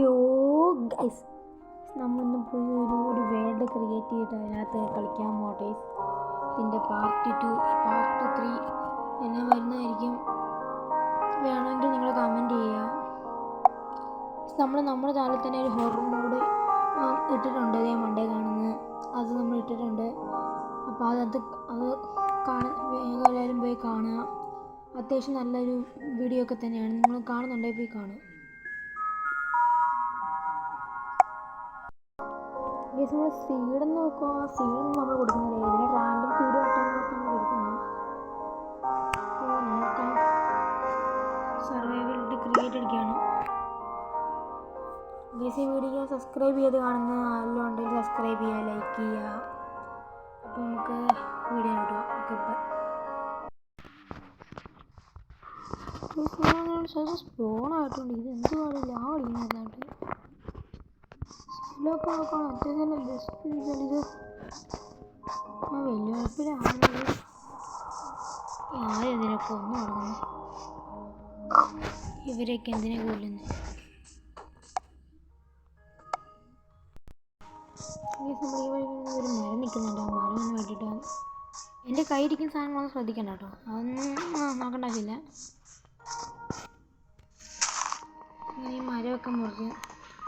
യോ ഗൈസ് നമ്മളിന്ന് പോയി ഒരു ഒരു വേൾഡ് ക്രിയേറ്റ് ചെയ്തിട്ട് അതിനകത്ത് കളിക്കാൻ പോട്ടെ ഇതിന്റെ പാർട്ട് ടു പാർട്ട് ത്രീ എല്ലാം വരുന്നതായിരിക്കും. വേണമെങ്കിൽ നിങ്ങൾ കമന്റ് ചെയ്യുക. നമ്മൾ നമ്മുടെ ചാനലിൽ തന്നെ ഒരു ഹോറർ മോഡ് ഇട്ടിട്ടുണ്ട്. ഞാൻ മണ്ടേ കാണുന്നത്. അത് നമ്മൾ ഇട്ടിട്ടുണ്ട്. അപ്പോൾ അതത് അത് കാണാൻ വേഗം എല്ലാവരും പോയി കാണുക. അത്യാവശ്യം നല്ലൊരു വീഡിയോ ഒക്കെ തന്നെയാണ്. നിങ്ങൾ കാണുന്നുണ്ടെങ്കിൽ പോയി കാണുക. ഗേസ് നമ്മൾ സീഡ് നോക്കുക സീഡ് നമ്മൾ കൊടുക്കുന്നില്ല. ഇതിന് റാൻഡം സീഡ് കിട്ടാൻ നമ്മൾ കൊടുക്കുന്നത് നോക്കാം. സർവൈവലിന്റെ ക്രിയേറ്റ് അടിക്കുകയാണ് ഗേസ് ഈ വീഡിയോ സബ്സ്ക്രൈബ് ചെയ്ത് കാണുന്ന ആരെല്ലാം ഉണ്ടെങ്കിൽ സബ്സ്ക്രൈബ് ചെയ്യുക ലൈക്ക് ചെയ്യുക. അപ്പോൾ നമുക്ക് വീഡിയോ കിട്ടുക ഓക്കെ ബൈ സ്പോൺ ആയിട്ടുണ്ട്. ഇത് എന്തുവാണ് ആ അടിക്കുന്നതായിട്ട് ഇതിലൊക്കെ നോക്കണം അത്യാവശ്യം ബെസ്റ്റ് ഇത് ആ വലിയ കുഴപ്പമില്ല ആരും ഇതിനൊക്കെ ഒന്നും തുടങ്ങുന്നു ഇവരെയൊക്കെ എന്തിനെ കൊല്ലുന്നു ഒരു മരം നിൽക്കുന്നുണ്ട് മരം ഒന്ന് വേണ്ടിയിട്ട് എന്റെ കയ്യിരിക്കുന്ന സാധനങ്ങളൊന്നും ശ്രദ്ധിക്കണ്ട കേട്ടോ അതൊന്നും നോക്കണ്ട ആവശ്യമില്ല ഈ മരമൊക്കെ മുറിച്ച്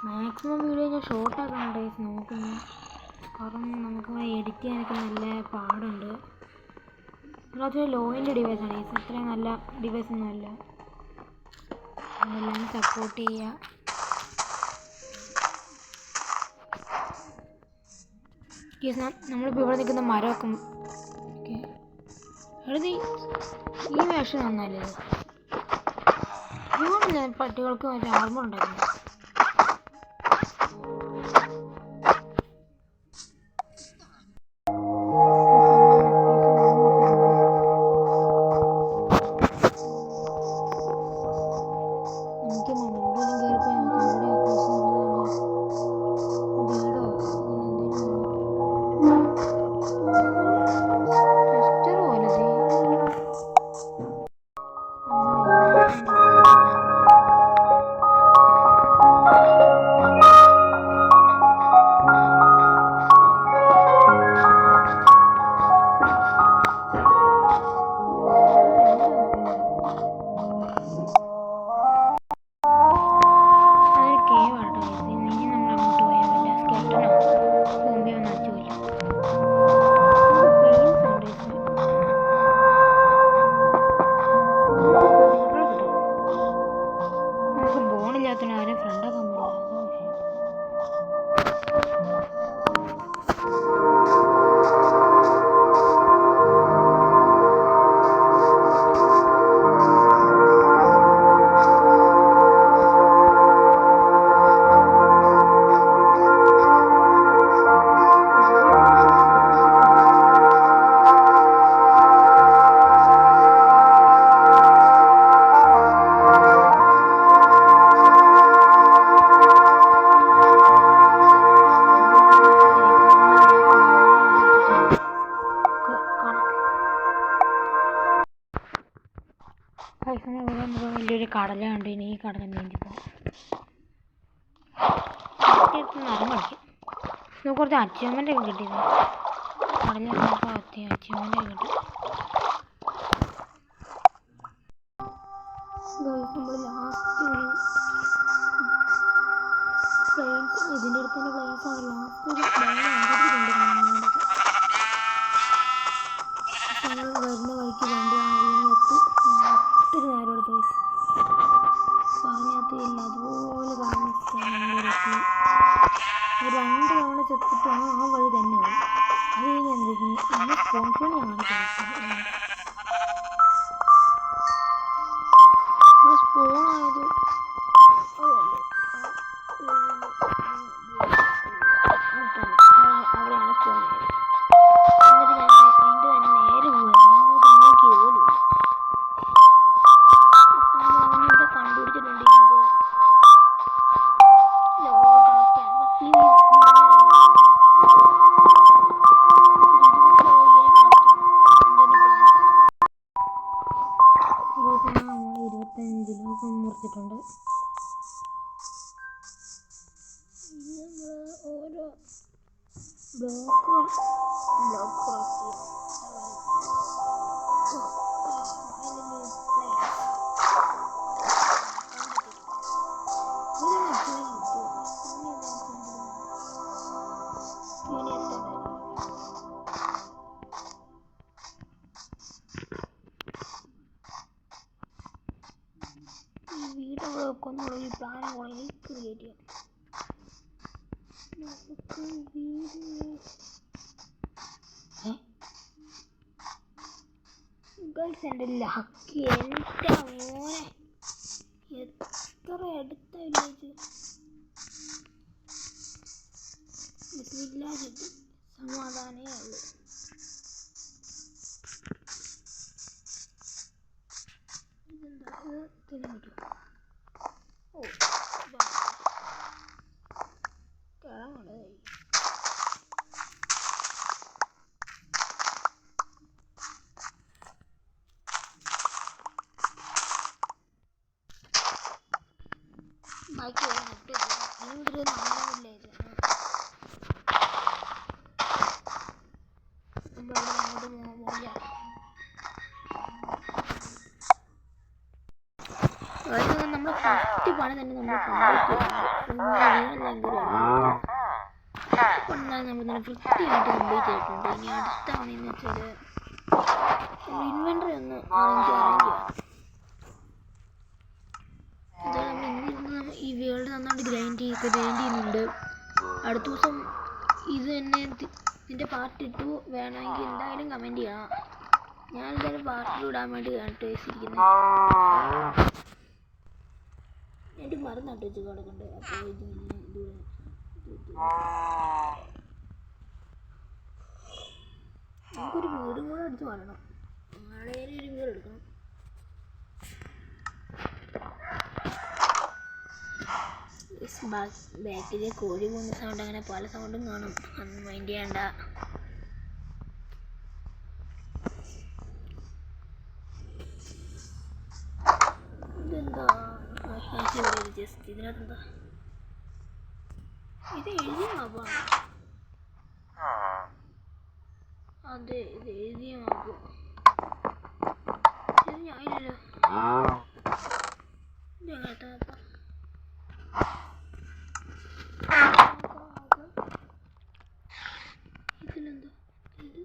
മാക്സിമം വീഡിയോ ഞാൻ ഷോർട്ട് ആക്കണം ഡേയ്സ് നോക്കുന്നു. കാരണം നമുക്ക് എഡിറ്റ് ചെയ്യാനൊക്കെ നല്ല പാടുണ്ട്. കുറച്ച് ലോയിന്റെ ഡിവൈസാണ് ഡേയ്സ് അത്രയും നല്ല ഡിവൈസ് ഒന്നുമല്ല അതെല്ലാം സപ്പോർട്ട് ചെയ്യുക നമ്മളിപ്പോൾ ഇവിടെ നിൽക്കുന്ന മരമൊക്കെ ഓക്കെ. എഴുതി ഈ വേഷം നന്നല്ലേ ഇതുകൊണ്ട് ഞാൻ പട്ടികൾക്ക് ആർമർ ഉണ്ടാക്കുന്നത് കടല കണ്ട് ഇനി ഈ കടല നീന്തി പോകാം നരം കളിക്കും കുറച്ച് അച്ചീവ്മെന്റ് ഒക്കെ കിട്ടിയത് കടലിൽ നമുക്ക് അച്ചീവ്മെന്റ് ഒക്കെ കിട്ടി. നമ്മൾ ലാസ്റ്റ് ഇതിന്റെ അടുത്ത് തന്നെ പ്ലെയിൻസ് ആണ്. ലാസ്റ്റ് ഒരു പ്ലെയിൻ കണ്ടിട്ടുണ്ട് ചെത്തിട്ടാണ് ആ വഴി തന്നെ പോയി അത് കഴിഞ്ഞ് എന്തെങ്കിലും നമ്മൾ സ്പോൺസറിനെയാണ് സ്പൂൺ 难过，难过。ഗൈസ് എന്റെ ലക്കി എന്റെ മോനെ എത്ര അടുത്ത വില്ലേജ് വില്ലേജ് സമാധാനേ ഉള്ളൂ ഇതെന്താ ഇത് തിന്നാൻ ഓ കൊണ്ടാണ് നമ്മൾ നല്ല വൃത്തിയായിട്ട് കംപ്ലീറ്റ് ചെയ്തിട്ടുണ്ട് ഇനി അടുത്ത പണിയെന്ന് വെച്ചാൽ ഇൻവെന്ററി ഒന്ന് ഈ വേൾഡ് നന്നായിട്ട് ഗ്രൈൻഡ് ചെയ്ത് ഗ്രൈൻഡ് ചെയ്യുന്നുണ്ട് അടുത്ത ദിവസം ഇത് തന്നെ ഇതിന്റെ പാർട്ട് ഇട്ടു വേണമെങ്കിൽ എന്തായാലും കമന്റ് ചെയ്യണം ഞാൻ എന്തായാലും പാർട്ട് ഇടാൻ വേണ്ടി കേട്ട് വെച്ചിരിക്കുന്നത് എന്റെ മരം നട്ടു വെച്ച് കിടക്കുന്നുണ്ട് അപ്പോൾ ഇത് ഇങ്ങനെ ഇത് നമുക്കൊരു വീടും കൂടെ എടുത്ത് വരണം നാളെ ഒരു വീട് എടുക്കണം. ബാക്കിലെ കോഴി പോകുന്ന സൗണ്ട് അങ്ങനെ പല സൗണ്ടും കാണും. അന്ന് മൈൻഡ് ചെയ്യണ്ട ഇതെന്താ ജസ്റ്റ് ഇതിനകത്തെന്താ? ഇത് എഴുതിയ മാപ്പാണ് അതെ ഇത് എഴുതിയ മാപ്പ്. ഇത് ഞാനില്ലല്ലോ ഇത് എങ്ങനത്തെ മാപ്പാ? ഇതിലെന്താ? ഇത്?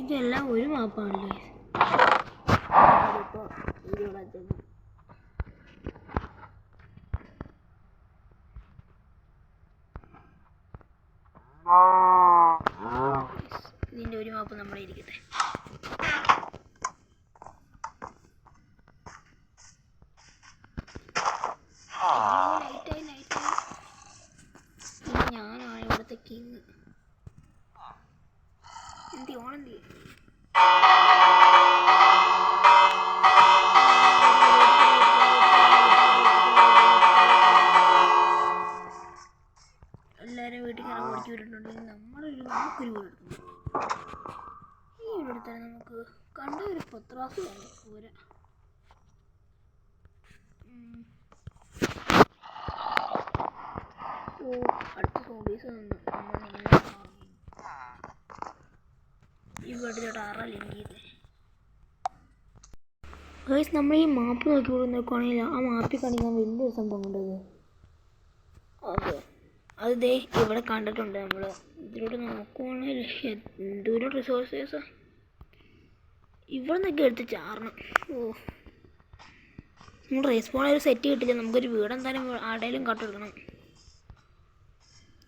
ഇതെല്ലാം ഒരു മാപ്പാണല്ലേ അതിപ്പോ ഇതിവിടെ വെച്ചേക്കാം. ഇതിന്റെ ഒരു മാപ്പ് നമ്മുടെ ഇരിക്കട്ടെ ലൈറ്റായി ലൈറ്റായി ഇനി ഞാനാണ് ഇവിടുത്തെ കിങ് എന്തി ഓണെന്തി എല്ലാവരും വീട്ടിൽ കയറാൻ ഓടിച്ചു വിട്ടിട്ടുണ്ടെങ്കിൽ നമ്മളൊരു നമുക്കൊരു വീട് എടുക്കണം ഈ വീട് എടുത്താൽ നമുക്ക് കണ്ട ഒരു പത്രാസ് വേണം പോരാ. ഉം. ഓ അടുത്ത ഹോബീസ് നിന്നു നമ്മൾ നല്ല ഈ വീട്ടിലോട്ട് ആറാ ലിങ്ക് ചെയ്തേ ഗൈസ് നമ്മൾ ഈ മാപ്പ് നോക്കി ഇവിടെ നോക്കുവാണെങ്കിൽ ആ മാപ്പിൽ കാണിക്കാൻ വലിയൊരു സംഭവം ഉണ്ടത് അതെ. അത് ദേ ഇവിടെ കണ്ടിട്ടുണ്ട് നമ്മൾ ഇതിലൂടെ നോക്കുവാണെങ്കിൽ എന്തോരം റിസോഴ്സേഴ്സാ ഇവിടെ നിന്നൊക്കെ എടുത്ത് ചാറണം ഓ. നമ്മൾ റേസ്പോൺ ഒരു സെറ്റ് കിട്ടില്ല. നമുക്കൊരു വീട് എന്തായാലും ആരുടെയും കട്ടെടുക്കണം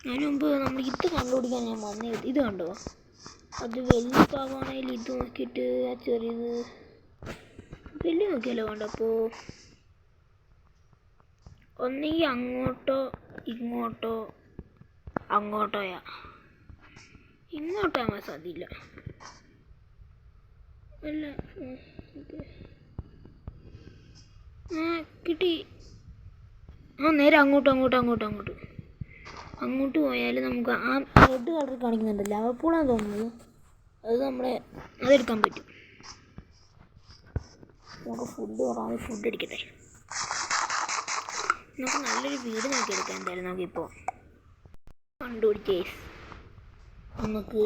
അതിന് മുമ്പ് നമ്മൾ ഇത് കണ്ടുപിടിക്കാൻ ഞാൻ വന്നേ. ഇത് കണ്ടോ? അത് വലിയ പാവാണെങ്കിൽ ഇത് നോക്കിയിട്ട് ആ ചെറിയത്. വലിയ നോക്കിയല്ലോ വേണ്ട അപ്പോൾ ഒന്നെങ്കിൽ അങ്ങോട്ടോ ഇങ്ങോട്ടോ അങ്ങോട്ടോയാ. ഇങ്ങോട്ടാകാൻ സാധ്യയില്ല അല്ല കിട്ടി. ആ നേരെ അങ്ങോട്ട് അങ്ങോട്ട് അങ്ങോട്ട് അങ്ങോട്ട്. അങ്ങോട്ട് പോയാൽ നമുക്ക് ആ റെഡ് കളർ കാണിക്കുന്നുണ്ട് ലവപ്പൂളാന്ന് തോന്നുന്നത് അത് നമ്മളെ അതെടുക്കാൻ പറ്റും. നമുക്ക് ഫുഡ് കുറവാണ്. ഫുഡ് അടിക്കട്ടെ. നമുക്ക് നല്ലൊരു വീട് നോക്കി എടുക്കാം എന്തായാലും നമുക്കിപ്പോൾ കണ്ടുപിടിച്ചേ. നമുക്ക്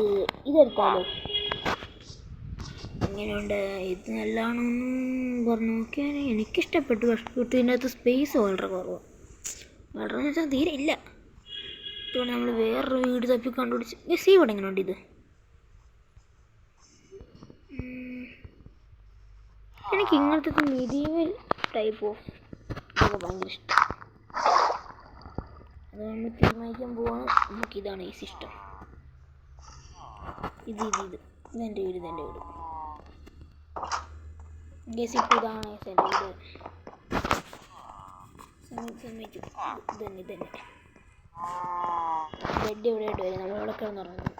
ഇതെടുത്താലോ? എങ്ങനെയുണ്ട്? ഇത് നല്ലതാണെന്നും പറഞ്ഞു നോക്കിയാൽ എനിക്കിഷ്ടപ്പെട്ടു. പക്ഷേ ഇതിന്റെ അകത്ത് സ്പേസ് വളരെ കുറവാണ് വളരെ എന്ന് വെച്ചാൽ തീരെ ഇല്ല. ഇതുകൊണ്ട് നമ്മൾ വേറൊരു വീട് തപ്പി കണ്ടുപിടിച്ച് ഗസ് ഇവിടെ എങ്ങനെയുണ്ട് ഇത്. എനിക്ക് ഇങ്ങനത്തെ മീഡിയൽ ടൈപ്പ് ഓഫ് ഭയങ്കര ഇഷ്ടം. അത് നമ്മൾ തീരുമാനിക്കാൻ പോവാണ്. നമുക്ക് ഇതാണ് ഈ സിസ്റ്റം ഇത് ഇത് ഇത്. ഇതെന്റെ വീട് ഇതെന്റെ വീട്. ഗസ് ഇപ്പോൾ ഇതാണ് വീട് സമ്മതിച്ചു ഇതന്നെ ഇതന്നെ ബെഡ് ഇവിടെ ആയിട്ട് വരും നമ്മളിവിടെ കിടന്നുറങ്ങുന്നു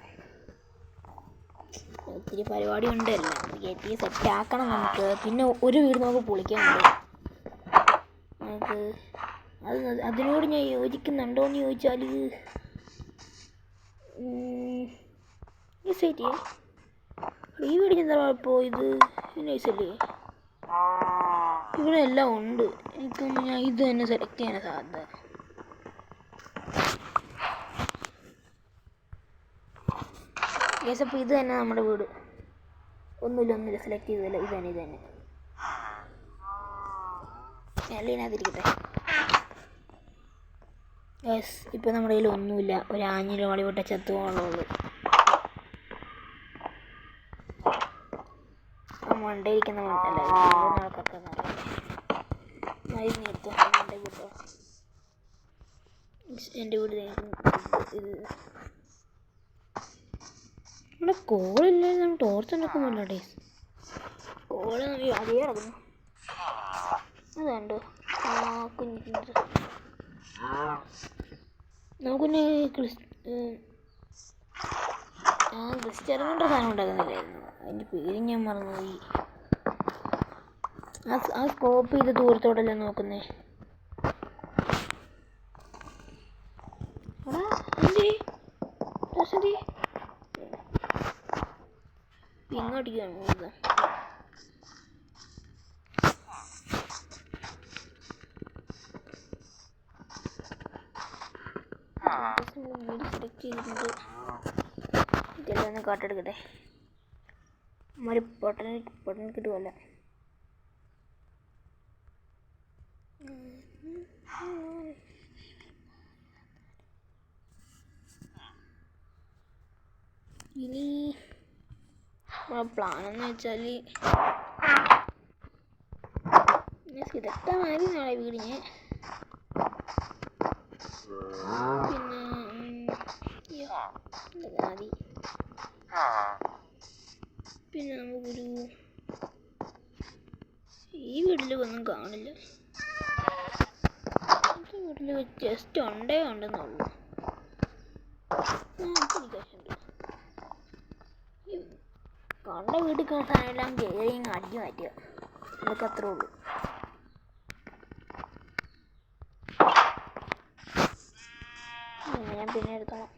ഒത്തിരി പരിപാടി ഉണ്ടല്ലോ കയറ്റി സെറ്റ് ആക്കണം നമുക്ക് പിന്നെ ഒരു വീട് നമുക്ക് പൊളിക്കാനുണ്ട് നമുക്ക് അത് അതിനോട് ഞാൻ യോജിക്കുന്നുണ്ടോ എന്ന് ചോദിച്ചാൽ സെറ്റ് ഈ വീടിന് എന്താ കുഴപ്പം ഇത് നൈസല്ലേ ഇവിടെ എല്ലാം ഉണ്ട്. എനിക്ക് ഞാൻ ഇത് തന്നെ സെലക്ട് ചെയ്യാൻ സാധ്യത. ഗേസ് അപ്പോൾ ഇത് തന്നെ നമ്മുടെ വീട്. ഒന്നുമില്ല ഒന്നുമില്ല. സെലക്ട് ചെയ്തില്ല ഇത് തന്നെ ഇത് തന്നെ. അല്ല ഇതിനകത്തിരിക്കട്ടെ യെസ് നമ്മുടെ കയ്യിൽ ഒന്നുമില്ല. ഒരു ആഞ്ഞിലും വളിവിട്ട ചത്തുപോകുള്ളൂ മണ്ടയിരിക്കുന്ന മണ്ടല്ല? ആൾക്കൊക്കെ മരുന്ന് എടുത്തു മണ്ട കിട്ടോ എന്റെ കൂടെ ഇത്. ഇവിടെ കോളില്ല നമ്മൾ ടോർച്ച് ഉണ്ടാക്കുന്നില്ല ഡേ കോൾ അതേ അതുണ്ടോ ആ കുഞ്ഞു കുഞ്ഞു നമുക്കിന്നെ ക്രിസ് ആ ക്രിസ്റ്ററും കൊണ്ട് സാധനം ഉണ്ടാക്കുന്നില്ലായിരുന്നു. അതിന്റെ പേര് ഞാൻ മറന്നുപോയി. ആ സ്കോപ്പ് ചെയ്ത് ദൂരത്തോടല്ലേ നോക്കുന്നേ? ഇങ്ങോട്ടേക്കാണ് ഇത്. ഇതെല്ലാം ഒന്ന് കാട്ടെടുക്കട്ടെ. ഒരു പൊട്ടനെ പൊട്ടനെ കിട്ടുമല്ല ഇനി പ്ലാൻ എന്ന് വെച്ചാൽ ഇതൊക്കെ മതി നാളെ വീടിന്. പിന്നെ മതി പിന്നെ നമുക്കൊരു ഈ വീട്ടിലൊന്നും കാണില്ല. വീട്ടിൽ ജസ്റ്റ് ഉണ്ടേ ഉണ്ടെന്നുള്ളൂ. കണ്ട വീട്ടിൽ സാധനമെല്ലാം കയറി ഇങ്ങ് അടിച്ചു മാറ്റുക. അതൊക്കെ അത്രേ ഉള്ളൂ ഇനി ഞാൻ പിന്നെ എടുത്തോളാം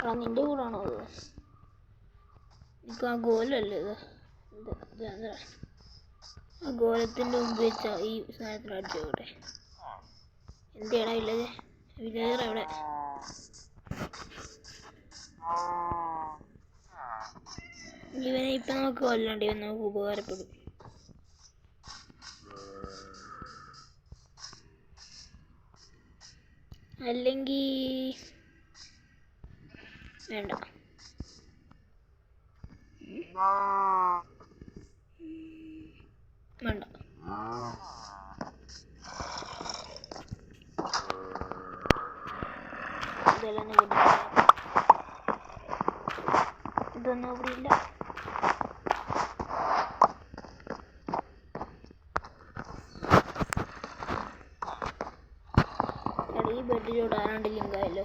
ആ നിന്റെ കൂടാണോ അത് എനിക്ക് ആ ഗോലല്ലേ ഇത് ഇത് ഇത് എന്താ ആ വെച്ച ഈ സാധനത്തിൽ അടിച്ചു നോക്കട്ടെ എന്തിയാടാ വില്ലേജ് വില്ലേജർ അവിടെ. ഇവനെ ഇപ്പം നമുക്ക് കൊല്ലണ്ട ഇവൻ നമുക്ക് ഉപകാരപ്പെടും. അല്ലെങ്കിൽ വേണ്ട. വേണ്ട. ഇതെല്ലാം. ഇതൊന്നും അവിടെ ഇല്ല ഈ ബെഡിലൂടെ ആരാണ്ട് ലിങ്കായല്ലോ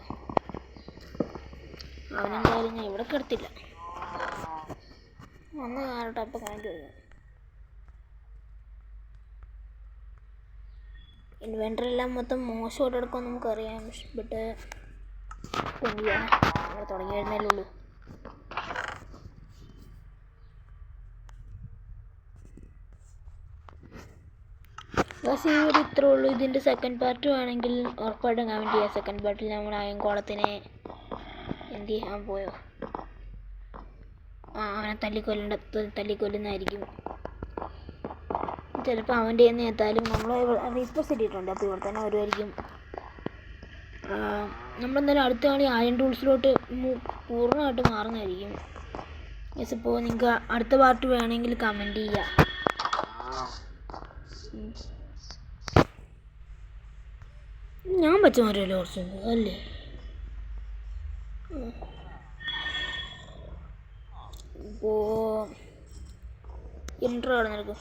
അവനെന്തായാലും ഞാൻ ഇവിടെ കിടത്തില്ല വന്ന് കാണട്ടെ അപ്പം കാണിച്ചു എല്ലാം മൊത്തം മോശമായിട്ട് എടുക്കാൻ നമുക്കറിയാം ബട്ട് അങ്ങനെ തുടങ്ങി വരുന്നേലുള്ളൂ ബസ് ഈ ഇത്രേ ഉള്ളൂ. ഇതിന്റെ സെക്കൻഡ് പാർട്ട് വേണമെങ്കിൽ ഉറപ്പായിട്ടും കമന്റ് ചെയ്യാം സെക്കൻഡ് പാർട്ടിൽ നമ്മൾ അയൻകോളത്തിനെ എന്ത് ചെയ്യാൻ പോയോ? ആ അവനെ തല്ലിക്കൊല്ലേണ്ട തല്ലിക്കൊല്ലുന്നതായിരിക്കും. ചിലപ്പോൾ അവന്റെ നിന്ന് എത്താലും നമ്മൾ റീസ്പോസ് ഇട്ടിട്ടുണ്ട് അപ്പോൾ ഇവിടെ തന്നെ വരുമായിരിക്കും നമ്മളെന്തായാലും അടുത്ത കളി അയൺ ടൂൾസിലോട്ട് പൂർണമായിട്ട് മാറുന്നതായിരിക്കും. യെസ് ഇപ്പോൾ നിങ്ങൾക്ക് അടുത്ത പാർട്ട് വേണമെങ്കിൽ കമന്റ് ചെയ്യാം. ഞാൻ മാറിയല്ലോ കുറച്ച് അല്ലേ? ഇപ്പോൾ ഇൻട്രോ ആണ്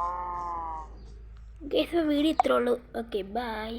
നിനക്ക് ഗൈസ് വീഡിയോ ഇത്രേ ഉള്ളൂ ഓക്കെ ബൈ